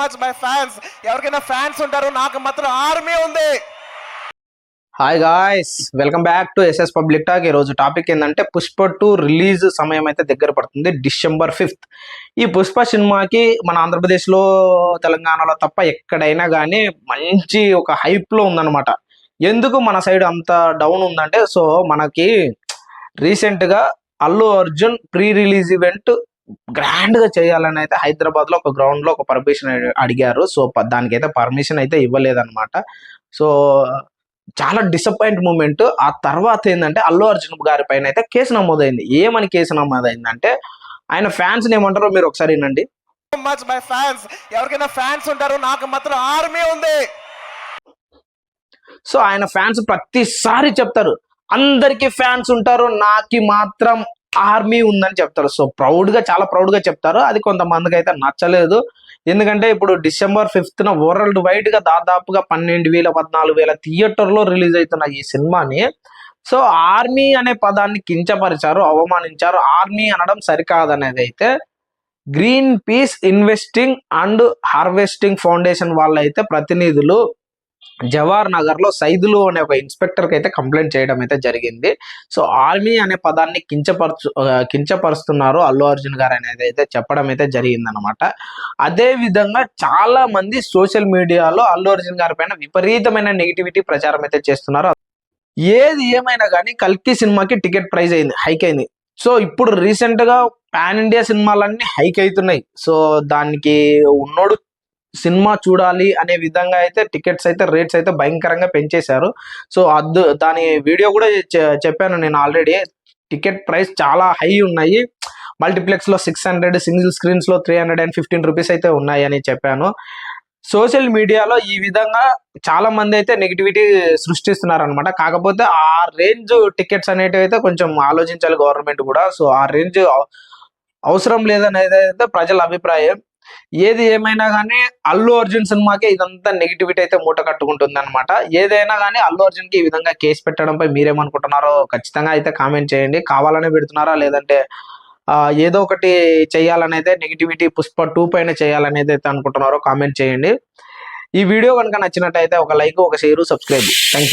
Much my fans ఎవరికైనా fans ఉంటారు నాకు మాత్రం ఆర్మీ ఉంది. Hi guys welcome back to SS public talk ఈ రోజు టాపిక్ ఏంటంటే పుష్ప టూ రిలీజ్ సమయం అయితే దగ్గర పడుతుంది డిసెంబర్ ఫిఫ్త్ ఈ పుష్ప సినిమాకి మన ఆంధ్రప్రదేశ్లో తెలంగాణలో తప్ప ఎక్కడైనా కానీ మంచి ఒక హైప్లో ఉందన్నమాట. ఎందుకు మన సైడ్ అంత డౌన్ ఉందంటే సో మనకి రీసెంట్గా Allu Arjun pre release event గ్రాండ్గా చేయాలని అయితే హైదరాబాద్లో ఒక గ్రౌండ్లో ఒక పర్మిషన్ అడిగారు. సో దానికైతే పర్మిషన్ అయితే ఇవ్వలేదన్నమాట. సో చాలా డిసప్పాయింట్ మూమెంట్. ఆ తర్వాత ఏంటంటే అల్లు అర్జున్ గారి పైన అయితే కేసు నమోదైంది. ఏమని కేసు నమోదైందంటే ఆయన ఫ్యాన్స్ ఏమంటారో మీరు ఒకసారి వినండి. మచ్ మై ఫ్యాన్స్ ఎవరికైనా ఫ్యాన్స్ ఉంటారు. నాకు మాత్రం ఆర్మీ ఉంది. సో ఆయన ఫ్యాన్స్ ప్రతిసారి చెప్తారు. అందరికి ఫ్యాన్స్ ఉంటారు. నాకి మాత్రం ఆర్మీ ఉందని చెప్తారు. సో ప్రౌడ్గా చాలా ప్రౌడ్గా చెప్తారు. అది కొంతమందికి అయితే నచ్చలేదు. ఎందుకంటే ఇప్పుడు డిసెంబర్ ఫిఫ్త్ న వరల్డ్ వైడ్గా దాదాపుగా పన్నెండు వేల పద్నాలుగు వేల థియేటర్లో రిలీజ్ అవుతున్న ఈ సినిమాని సో ఆర్మీ అనే పదాన్ని కించపరిచారు అవమానించారు. ఆర్మీ అనడం సరికాదనేది అయితే Greenpeace investing and harvesting foundation వాళ్ళైతే ప్రతినిధులు జవహర్ నగర్లో సైదులు అనే ఒక ఇన్స్పెక్టర్కి అయితే కంప్లైంట్ చేయడం అయితే జరిగింది. సో ఆర్మీ అనే పదాన్ని కించపరచు కించపరుస్తున్నారు అల్లు అర్జున్ గారు అనేది అయితే చెప్పడం అయితే జరిగింది అనమాట అదే విధంగా చాలా మంది సోషల్ మీడియాలో అల్లు అర్జున్ గారి పైన విపరీతమైన నెగిటివిటీ ప్రచారం అయితే చేస్తున్నారు. ఏది ఏమైనా కానీ కల్కి సినిమాకి టికెట్ ప్రైస్ అయింది హైక్ అయింది. సో ఇప్పుడు రీసెంట్గా పాన్ ఇండియా సినిమాలన్నీ హైక్ అవుతున్నాయి. సో దానికి ఉన్నోడు సినిమా చూడాలి అనే విధంగా అయితే టికెట్స్ అయితే రేట్స్ అయితే భయంకరంగా పెంచేశారు. సో అద్దు దాని వీడియో కూడా చెప్పాను నేను ఆల్రెడీ. టికెట్ ప్రైస్ చాలా హై ఉన్నాయి. మల్టీప్లెక్స్లో six hundred single స్క్రీన్స్లో three hundred and fifteen rupees అయితే ఉన్నాయని చెప్పాను. సోషల్ మీడియాలో ఈ విధంగా చాలా మంది అయితే నెగిటివిటీ సృష్టిస్తున్నారు అనమాట కాకపోతే ఆ రేంజ్ టికెట్స్ అనేటివి అయితే కొంచెం ఆలోచించాలి గవర్నమెంట్ కూడా. సో ఆ రేంజ్ అవసరం లేదనేది అయితే ప్రజల అభిప్రాయం. ఏది ఏమైనా కానీ అల్లు అర్జున్ సినిమాకి ఇదంతా నెగిటివిటీ అయితే మూట కట్టుకుంటుంది అనమాట ఏదైనా కానీ అల్లు అర్జున్కి ఈ విధంగా కేసు పెట్టడంపై మీరేమనుకుంటున్నారో ఖచ్చితంగా అయితే కామెంట్ చేయండి. కావాలనే పెడుతున్నారా? లేదంటే ఏదో ఒకటి చేయాలని అయితే నెగిటివిటీ పుష్ప టూ పైన చేయాలనేది అయితే అనుకుంటున్నారో కామెంట్ చేయండి. ఈ వీడియో కనుక నచ్చినట్టయితే ఒక లైక్ ఒక షేర్ సబ్స్క్రైబ్. Thank you